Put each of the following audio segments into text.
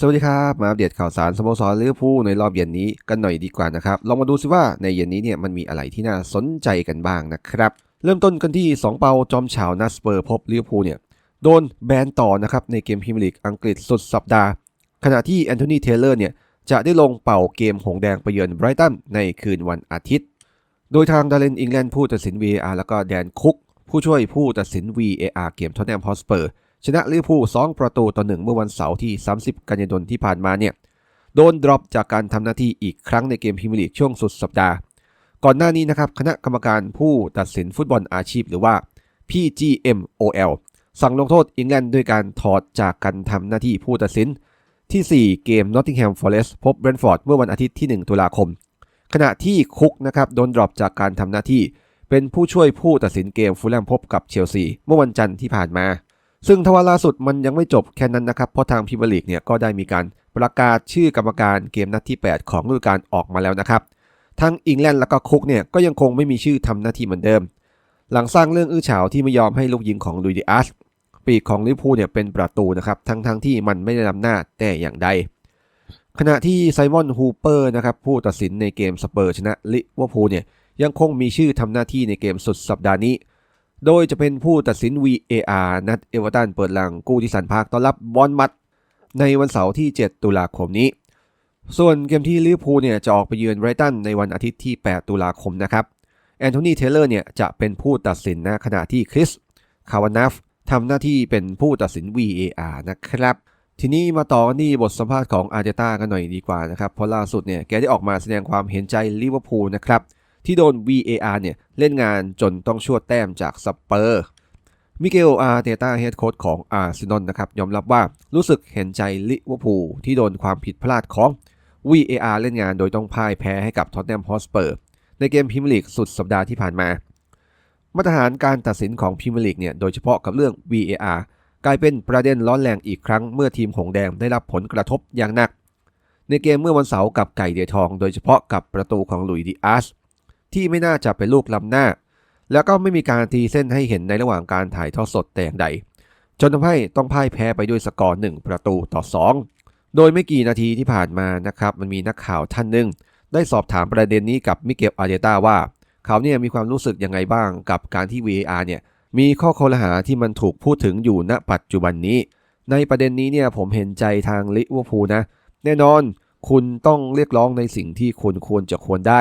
สวัสดีครับ มาอัปเดตข่าวสารสโมสรลิเวอร์พูลในรอบเย็นนี้กันหน่อยดีกว่านะครับ ลองมาดูซิว่าในเย็นนี้เนี่ยมันมีอะไรที่น่าสนใจกันบ้างนะครับ เริ่มต้นกันที่ 2 เปาจอมฉาวนัสเปอร์พบลิเวอร์พูลเนี่ยโดนแบนต่อนะครับในเกมพรีเมียร์ลีกอังกฤษสุดสัปดาห์ ขณะที่แอนโทนีเทเลอร์เนี่ยจะได้ลงเป่าเกมหงแดงไปเยือนไบรตันในคืนวันอาทิตย์ โดยทางดาร์เรนอิงแลนด์ผู้ตัดสิน VAR แล้วก็แดนคุกผู้ช่วยผู้ตัดสิน VAR เกมท็อตแนมฮอสเปอร์ ชนะลิเวอร์พูล2ประตูต่อหนึ่งเมื่อวันเสาร์ที่ 30 กันยายนที่ผ่านมาเนี่ยโดนดรอปจากการทำหน้าที่อีกครั้งในเกมพรีเมียร์ลีกช่วงสุดสัปดาห์ ก่อนหน้านี้นะครับคณะกรรมการผู้ตัดสินฟุตบอลอาชีพหรือว่า PGMOL สั่งลงโทษอิงแลนด์ด้วยการถอดจากการทำหน้าที่ผู้ตัดสิน ที่ 4 เกม Nottingham Forest พบเบรนฟอร์ดเมื่อวันอาทิตย์ที่ 1 ตุลาคม ขณะที่คุกนะครับโดนดรอปจากการทำหน้าที่ เป็นผู้ช่วยผู้ตัดสินเกมฟูลแลมพบกับเชลซีเมื่อวันจันทร์ที่ผ่านมา ซึ่งทว่าล่าสุดมันยังไม่จบแค่นั้นนะครับ เพราะทางพรีเมียร์ลีกเนี่ยก็ได้มีการประกาศชื่อกรรมการเกมนัดที่ 8 ของฤดูกาลออกมาแล้วนะครับ ทั้งอิงแลนด์และก็คุกเนี่ยก็ยังคงไม่มีชื่อทำหน้าที่เหมือนเดิม หลังสร้างเรื่องอื้อฉาวที่ไม่ยอมให้ลูกยิงของลุยดิอัสปีกของลิพูเนี่ยเป็นประตูนะครับทั้งทั้งที่มันไม่ได้นำหน้าแต่อย่างใด ขณะที่ไซมอนฮูเปอร์นะครับผู้ตัดสินในเกมสเปอร์ชนะลิเวอร์พูลเนี่ยยังคงมีชื่อทำหน้าที่ในเกมสุดสัปดาห์นี้ โดยจะเป็นผู้ตัดสิน VAR นัดเอเวอร์ตันเปิดหลังกู้ที่สันพาร์คต้อนรับบอลมัด ในวันเสาร์ที่ 7 ตุลาคมนี้ ส่วนเกมที่ลิเวอร์พูลเนี่ยจะออกไปเยือนไรตันในวันอาทิตย์ที่ 8 ตุลาคมนะครับแอนโทนีเทเลอร์เนี่ยจะเป็นผู้ตัดสินนะขณะที่คริสคาวานัฟทำหน้าที่เป็นผู้ตัดสิน VAR นะครับ ทีนี้มาต่อกันที่บทสัมภาษณ์ของอาร์เตต้ากันหน่อยดีกว่านะครับ เพราะล่าสุดเนี่ยแกได้ออกมาแสดงความเห็นใจลิเวอร์พูลนะครับ ที่โดน VAR เนี่ยเล่นงานจนต้องชั่วแต้มจากสเปอร์มิเกลอาร์เตต้าเฮดโค้ชของอาร์เซนอลนะครับยอมรับว่ารู้สึกเห็นใจลิเวอร์พูลที่โดนความผิดพลาดของ VAR เล่นงานโดยต้องพ่ายแพ้ให้กับท็อตแนมฮอสเปอร์ในเกมพรีเมียร์ลีกสุดสัปดาห์ที่ผ่านมา มาตรฐานการตัดสินของพรีเมียร์ลีกเนี่ยโดยเฉพาะกับเรื่อง VAR กลายเป็นประเด็นร้อนแรงอีกครั้งเมื่อทีมหงแดงได้รับผลกระทบอย่างหนัก ในเกมเมื่อวันเสาร์กับไก่เดียทอง โดยเฉพาะกับประตูของหลุยดิอาส ที่ไม่น่าจะเป็นลูกล้ำหน้า แล้วก็ไม่มีการตีเส้นให้เห็นในระหว่างการถ่ายทอดสดแต่อย่างใด จนทำให้ต้องพ่ายแพ้ไปด้วยสกอร์1ประตูต่อ 2 โดยไม่กี่นาทีที่ผ่านมานะครับมันมีนักข่าวท่านหนึ่งได้สอบถามประเด็นนี้กับมิเกลอาร์เดต้าว่าเขาเนี่ยมีความรู้สึกยังไงบ้างกับการที่ VAR เนี่ยมีข้อคอรหาที่มันถูกพูดถึงอยู่ณปัจจุบันนี้ ในประเด็นนี้เนี่ยผมเห็นใจทางลิเวอร์พูลนะ แน่นอนคุณต้องเรียกร้องในสิ่งที่คุณควรจะควรได้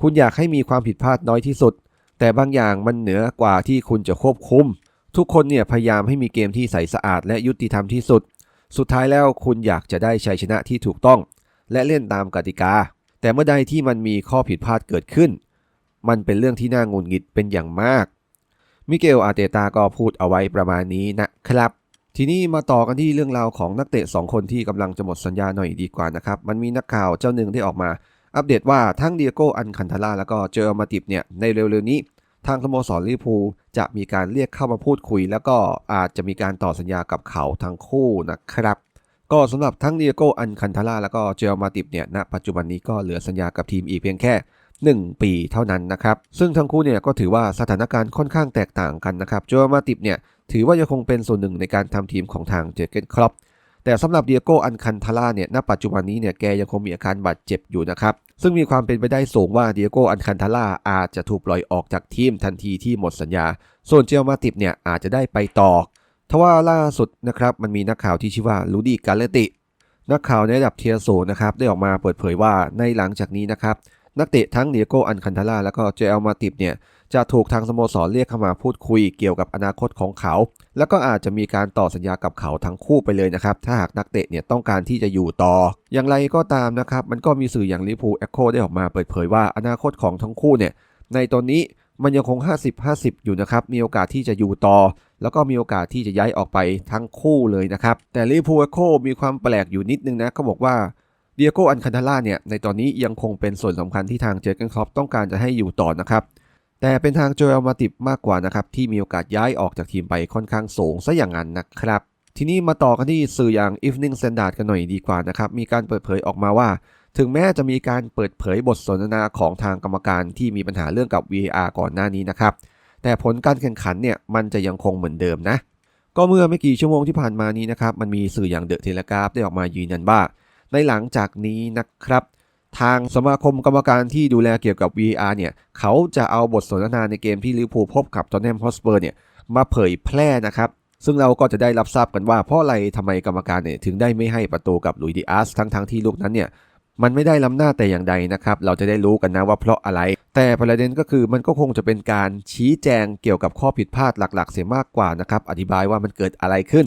คุณอยากให้มีความผิดพลาดน้อยที่สุด แต่บางอย่างมันเหนือกว่าที่คุณจะควบคุม ทุกคนเนี่ยพยายามให้มีเกมที่ใสสะอาดและยุติธรรมที่สุด สุดท้ายแล้วคุณอยากจะได้ชัยชนะที่ถูกต้อง และเล่นตามกติกา แต่เมื่อใดที่มันมีข้อผิดพลาดเกิดขึ้น มันเป็นเรื่องที่น่างุนงิดเป็นอย่างมาก มิเกลอาเตตาก็พูดเอาไว้ประมาณนี้นะครับทีนี้มาต่อกันที่เรื่องราวของนักเตะ 2 คนที่กำลังจะหมดสัญญาหน่อยดีกว่านะครับ มันมีนักข่าวเจ้าหนึ่งได้ออกมา อัปเดตว่าทั้งเดียโกอันคันทาร่าแล้วก็เจอมาติบเนี่ยในเร็วๆนี้ ทางสโมสรลิเวอร์พูลจะมีการเรียกเข้ามาพูดคุย แล้วก็อาจจะมีการต่อสัญญากับเขาทั้งคู่นะครับก็สำหรับทั้งเดียโกอันคันทาร่าแล้วก็เจอมาติบเนี่ยณปัจจุบันนี้ก็เหลือสัญญากับทีมอีกเพียงแค่ 1 ปีเท่านั้นนะครับ ซึ่งทั้งคู่เนี่ยก็ถือว่าสถานการณ์ค่อนข้างแตกต่างกันนะครับโจมาติบเนี่ยถือว่ายังคงเป็นส่วนหนึ่งในการทำทีมของทางเจอเกนครอปแต่สำหรับเดียโกอันคันทาร่าเนี่ยณปัจจุบันนี้เนี่ยแกยังคงมีอาการบาดเจ็บอยู่นะครับ ซึ่งมีความเป็นไปได้สูงว่าเดียโกอันคันทาร่าอาจจะถูกปล่อยออกจากทีมทันทีที่หมดสัญญา ส่วนเจลมาติปเนี่ยอาจจะได้ไปต่อทว่าล่าสุดนะครับมันมีนักข่าวที่ชื่อว่าลูดี้กาเลติ นักข่าวในระดับเทียโซนะครับได้ออกมาเปิดเผยว่าในหลังจากนี้นะครับนักเตะทั้งเดียโกอันคันทาร่าแล้วก็เจลมาติปเนี่ย จะถูกทางสโมสรเรียกเข้ามาพูดคุยเกี่ยวกับอนาคตของเขา แล้วก็อาจจะมีการต่อสัญญากับเขาทั้งคู่ไปเลยนะครับ ถ้าหากนักเตะเนี่ยต้องการที่จะอยู่ต่อ อย่างไรก็ตามนะครับ มันก็มีสื่ออย่างลิพูเอ็กโคได้ออกมาเปิดเผยว่าอนาคตของทั้งคู่เนี่ยในตอนนี้มันยังคง 50-50 อยู่นะครับ มีโอกาสที่จะอยู่ต่อ แล้วก็มีโอกาสที่จะย้ายออกไปทั้งคู่เลยนะครับ แต่ลิพูเอ็กโคมีความแปลกอยู่นิดนึงนะเขาบอกว่าเดียโกอันคันทาร่าเนี่ยในตอนนี้ยังคงเป็นส่วนสำคัญที่ทางเจอร์เกนครอปต้องการจะให้อยู่ต่อนะครับ แต่เป็นทางโจเอลมาติบมากกว่านะครับที่มีโอกาสย้ายออกจากทีมไปค่อนข้างสูงซะอย่างนั้นนะครับ ทีนี้มาต่อกันที่สื่ออย่าง Evening Standard กันหน่อยดีกว่านะครับมีการเปิดเผยออกมาว่า ถึงแม้จะมีการเปิดเผยบทสนทนาของทางกรรมการที่มีปัญหาเรื่องกับ VAR ก่อนหน้านี้นะครับแต่ผลการแข่งขันเนี่ยมันจะยังคงเหมือนเดิมนะ ก็เมื่อไม่กี่ชั่วโมงที่ผ่านมานี้นะครับมันมีสื่ออย่างเดอะเทเลกราฟได้ออกมายืนยันว่า ในหลังจากนี้นะครับ ทางสมาคมกรรมการที่ดูแลเกี่ยวกับ VR เนี่ย เขาจะเอาบทสนทนาในเกมที่ลิเวอร์พูลพบกับตอนแนมฮอสเปอร์เนี่ย มาเผยแพร่นะครับ ซึ่งเราก็จะได้รับทราบกันว่าเพราะอะไรทำไมกรรมการเนี่ย ถึงได้ไม่ให้ประตูกับลุยดิอาสทั้งๆทที่ลูกนั้นเนี่ยมันไม่ได้ล้ำหน้าแต่อย่างใดนะครับ เราจะได้รู้กันนะว่าเพราะอะไร แต่ประเด็นก็คือมันก็คงจะเป็นการชี้แจงเกี่ยวกับข้อผิดพลาดหลัก ๆ เสียมากกว่านะครับ อธิบายว่ามันเกิดอะไรขึ้น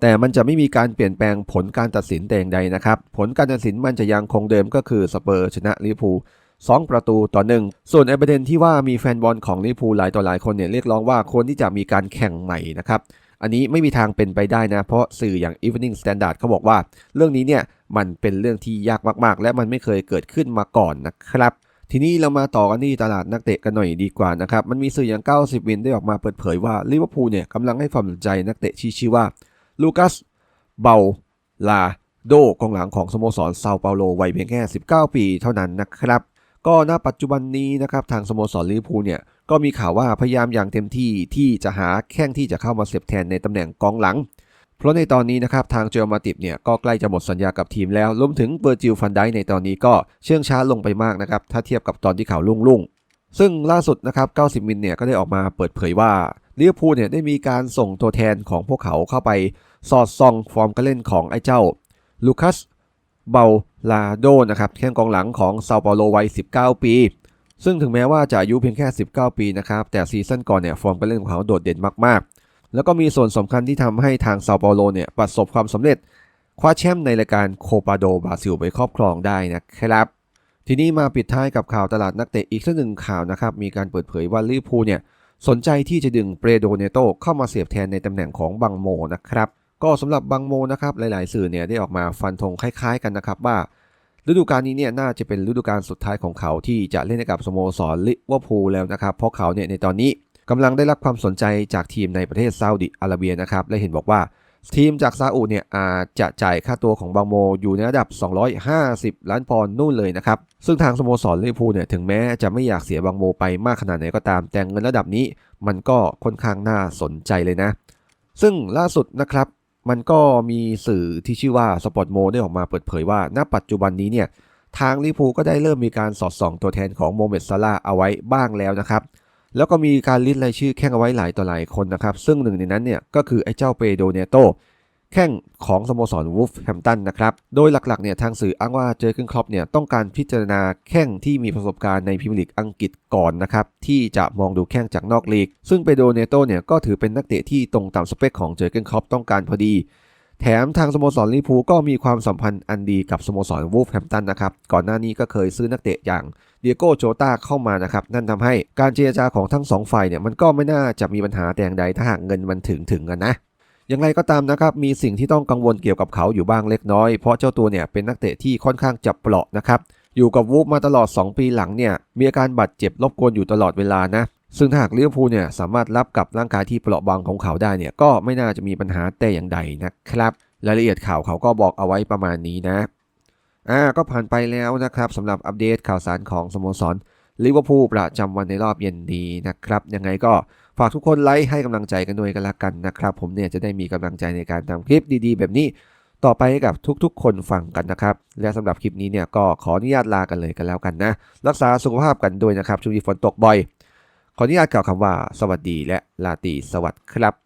แต่มันจะไม่มีการเปลี่ยนแปลงผลการตัดสินแต่อย่างใดนะครับ ผลการตัดสินมันจะยังคงเดิมก็คือสเปอร์ชนะลิเวอร์พูล2ประตูต่อหนึ่งส่วนไอ้ประเด็นที่ว่ามีแฟนบอลของลิเวอร์พูลหลายต่อหลายคนเนี่ยเรียกร้องว่าควรที่จะมีการแข่งใหม่นะครับอันนี้ไม่มีทางเป็นไปได้นะ เพราะสื่ออย่าง Evening Standard เขาบอกว่า เรื่องนี้เนี่ยมันเป็นเรื่องที่ยากมากๆ และมันไม่เคยเกิดขึ้นมาก่อนนะครับ ทีนี้เรามาต่อกันที่ตลาดนักเตะกันหน่อยดีกว่านะครับ มันมีสื่ออย่าง 90 วินได้ออกมาเปิดเผยว่าลิเวอร์พูลเนี่ยกำลังให้ความสนใจนักเตะที่ชื่อว่า ลูคัส เบาลาโดกองหลังของสโมสรเซาเปาโลวัยเพียงแค่ 19 ปีเท่านั้นนะครับ ก็ณปัจจุบันนี้นะครับ ทางสโมสรลิเวอร์พูลเนี่ย ก็มีข่าวว่าพยายามอย่างเต็มที่ที่จะหาแข้งที่จะเข้ามาเสียบแทนในตำแหน่งกองหลัง เพราะในตอนนี้นะครับทางเจอมาติบเนี่ยก็ใกล้จะหมดสัญญากับทีมแล้วรวมถึงเบอร์จิลฟันไดในตอนนี้ก็เชื่องช้าลงไปมากนะครับถ้าเทียบกับตอนที่เขาลุ่งลุ่งๆซึ่งล่าสุดนะครับ 90 มิลเนี่ยก็ได้ออกมาเปิดเผยว่า ลิเวอร์พูลเนี่ยได้มีการส่งตัวแทนของพวกเขาเข้าไป สอดส่องฟอร์มการเล่นของไอ้เจ้าลูคัสเบาลาโดนะครับแข้งกองหลังของเซาเปาโลวัย 19 ปี ซึ่งถึงแม้ว่าจะอายุเพียงแค่ 19 ปีนะครับแต่ซีซั่นก่อนเนี่ยฟอร์มการเล่นของเขาโดดเด่นมากๆ แล้วก็มีส่วนสำคัญที่ทำให้ทางเซาเปาโลเนี่ยประสบความสำเร็จคว้าแชมป์ในรายการโคปาโดบราซิลไปครอบครองได้นะครับทีนี้มาปิดท้ายกับข่าวตลาดนักเตะอีกสักหนึ่งข่าวนะครับมีการเปิดเผยว่าลิเวอร์พูลเนี่ย สนใจที่จะดึงเปโดเนโตเข้ามาเสียบแทนในตำแหน่งของบังโมนะครับ ก็สำหรับบังโมนะครับหลาย ๆ สื่อเนี่ยได้ออกมาฟันธงคล้าย ๆ กันนะครับว่า ฤดูกาลนี้เนี่ยน่าจะเป็นฤดูกาลสุดท้ายของเขาที่จะเล่นให้กับสโมสรลิเวอร์พูลแล้วนะครับ เพราะเขาเนี่ยในตอนนี้กำลังได้รับความสนใจจากทีมในประเทศซาอุดิอาระเบียนะครับและเห็นบอกว่า ทีมจากซาอุเนี่ยอาจจะจ่ายค่าตัวของบางโมอยู่ในระดับ 250 ล้านปอนด์นู่นเลยนะครับ ซึ่งทางสโมสรลิเวอร์พูลเนี่ยถึงแม้จะไม่อยากเสียบางโมไปมากขนาดไหนก็ตาม แต่เงินระดับนี้มันก็ค่อนข้างน่าสนใจเลยนะ ซึ่งล่าสุดนะครับมันก็มีสื่อที่ชื่อว่าสปอร์ตโมได้ออกมาเปิดเผยว่า ณ ปัจจุบันนี้เนี่ยทางลิเวอร์พูลก็ได้เริ่มมีการสอดส่องตัวแทนของโมเมดซาลาเอาไว้บ้างแล้วนะครับ แล้วก็มีการลิสต์รายชื่อแข่งเอาไว้หลายต่อหลายคนนะครับ ซึ่งหนึ่งในนั้นเนี่ยก็คือไอ้เจ้าเปโดเนโตแข่งของสโมสรวูฟแฮมตันนะครับ โดยหลักๆเนี่ยทางสื่ออ้างว่าเจอร์เกนครอปเนี่ยต้องการพิจารณาแข่งที่มีประสบการณ์ในพรีเมียร์ลีกอังกฤษก่อนนะครับ ที่จะมองดูแข่งจากนอกลีก ซึ่งเปโดเนโตเนี่ยก็ถือเป็นนักเตะที่ตรงตามสเปคของเจอร์เกนครอปต้องการพอดี แถมทางสโมสรลิพูก็มีความสัมพันธ์อันดีกับสโมสรวูฟแฮมตันนะครับ ก่อนหน้านี้ก็เคยซื้อนักเตะอย่างเดียโก้โจตาเข้ามานะครับ นั่นทำให้การเจรจาของทั้งสองฝ่ายเนี่ยมันก็ไม่น่าจะมีปัญหาแต่อย่างใดถ้าหากเงินมันถึงถึงกันนะอย่างไรก็ตามนะครับ มีสิ่งที่ต้องกังวลเกี่ยวกับเขาอยู่บ้างเล็กน้อย เพราะเจ้าตัวเนี่ยเป็นนักเตะที่ค่อนข้างจับเปราะนะครับ อยู่กับวูฟมาตลอด 2 ปีหลังเนี่ยมีอาการบาดเจ็บรบกวนอยู่ตลอดเวลานะ ซึ่งถ้าหากลิเวอร์พูลเนี่ยสามารถรับกับร่างกายที่เปราะบางของเขาได้เนี่ยก็ไม่น่าจะมีปัญหาแต่อย่างใดนะครับ รายละเอียดข่าวเขาก็บอกเอาไว้ประมาณนี้นะอ่าก็ผ่านไปแล้วนะครับสำหรับอัปเดตข่าวสารของสโมสรลิเวอร์พูลประจำวันในรอบเย็นนี้นะครับ ยังไงก็ฝากทุกคนไลค์ให้กำลังใจกันด้วยกันละกันนะครับ ผมเนี่ยจะได้มีกำลังใจในการทำคลิปดีๆ แบบนี้ต่อไปให้กับทุกๆ คนฟังกันนะครับ และสำหรับคลิปนี้เนี่ยก็ขออนุญาตลากันเลยกันแล้วกันนะ รักษาสุขภาพกันด้วยนะครับช่วงนี้ฝนตกบ่อย ขออนุญาตกล่าวคำว่า สวัสดีและลาตีสวัสดีครับ